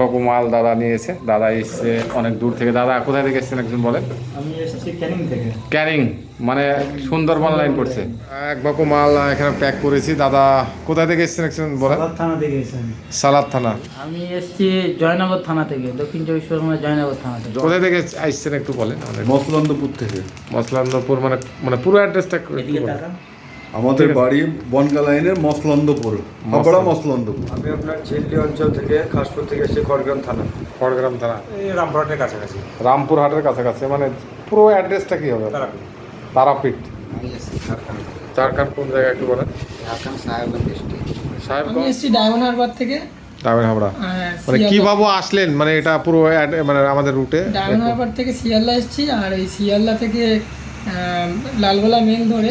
বাবু মাল দাদা নিয়েছে। দাদা এসছে অনেক দূর থেকে। দাদা কোথায় থেকে এসছেন একজন বলেন? আমি এসেছি ক্যানিং থেকে। ক্যারিং মানে সুন্দরবন লাইন করছে এক বাকু মাল এখানে প্যাক করেছি। দাদা কোথায় থেকে এসছেন একজন বলেন? সালাদ থানা থেকে এসেছি আমি। সালাদ থানা। আমি এসেছি জয়নগর থানা থেকে দক্ষিণ চব্বিশ পরগনা জয়নগর থানা থেকে। কোথায় থেকে আসছেন একটু বলেন মসলন্দপুর থেকে। মসলান্দপুর মানে মানে পুরো অ্যাড্রেসটা আমাদের বাড়ি বনগা লাইনের মসলন্দপুর। হাবড়া মসলন্দপুর। আমি আপনার ঝিল্লি অঞ্চল থেকে খাসপুর থেকে এসে খড়গ্রাম থানা। খড়গ্রাম থানা। এই রামপুরহাটের কাছাকাছি। রামপুরহাটের কাছাকাছি মানে পুরো অ্যাড্রেসটা কি হবে? তারাপীঠ। চারখান কোন জায়গা একটু বলেন? সাহেব আমি এসেছি ডায়মন্ড হারবার থেকে। ডাবের হাবড়া আহ, মানে কীভাবে আসলেন? মানে এটা পুরো মানে আমাদের রুটে ডায়মন্ড হারবার থেকে শিয়ালদা এসেছি আর এই শিয়ালদা থেকে লালগোলা মেল ধরে।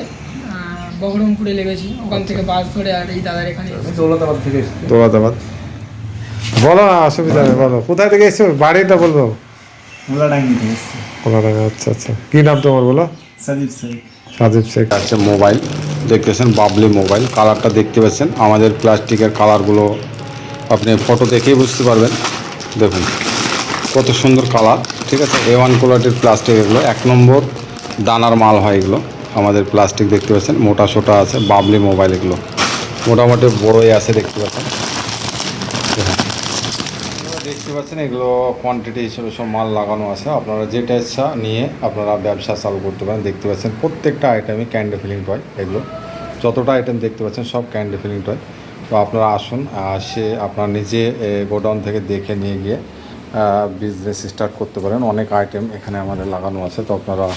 বহরমপুরে লেগেছি ওখান থেকে বাস ধরে আর এই দাদার এখানে দৌলতাবাদ থেকে দৌলতাবাদ। বলো না অসুবিধা নেই বলো। কোথায় থেকে এসছো? বাড়িটা বলব। মুলাডাঙ্গি থেকে এসেছি। কোলাডাঙ্গা আচ্ছা আচ্ছা। কি নাম তোমার বলো? সাজিদ শেখ। সাজিব শেখ। আছে মোবাইল। দেখতেছেন বাবলি মোবাইল। কালারটা দেখতে পাচ্ছেন। আমাদের প্লাস্টিকের কালারগুলো আপনি ফটো দেখেই বুঝতে পারবেন। দেখুন কত সুন্দর কালার। ঠিক আছে এ ওয়ান কোয়ালিটির প্লাস্টিক এগুলো। এক নম্বর দানার মাল হয় এগুলো। আমাদের প্লাস্টিক দেখতে পাচ্ছেন, মোটা সোটা আছে, বাবলি মোবাইল এগুলো। মোটামুটি বড়ই আছে দেখতে পাচ্ছেন। দেখতে পাচ্ছেন এগুলো কোয়ান্টিটি হিসেবে সব মাল লাগানো আছে। আপনারা যেটা ইচ্ছা নিয়ে আপনারা ব্যবসা চালু করতে পারেন। দেখতে পাচ্ছেন প্রত্যেকটা আইটেমই ক্যান্ডি ফিলিং টয় এগুলো। যতটা আইটেম দেখতে পাচ্ছেন সব ক্যান্ডি ফিলিং টয় তো আপনারা আসুন সে আপনারা নিজে গোডাউন থেকে দেখে নিয়ে গিয়ে বিজনেস স্টার্ট করতে পারেন। অনেক আইটেম এখানে আমাদের লাগানো আছে। তো আপনারা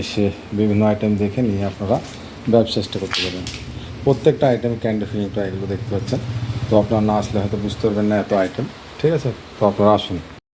এসে বিভিন্ন আইটেম দেখে নিয়ে আপনারা ব্যবসা চেষ্টা করতে পারেন প্রত্যেকটা আইটেম ক্যান্ডি ফিলিং এগুলো দেখতে পাচ্ছেন। তো আপনারা না আসলে হয়তো বুঝতে পারবেন না এত আইটেম ঠিক আছে? তো আপনারা আসুন।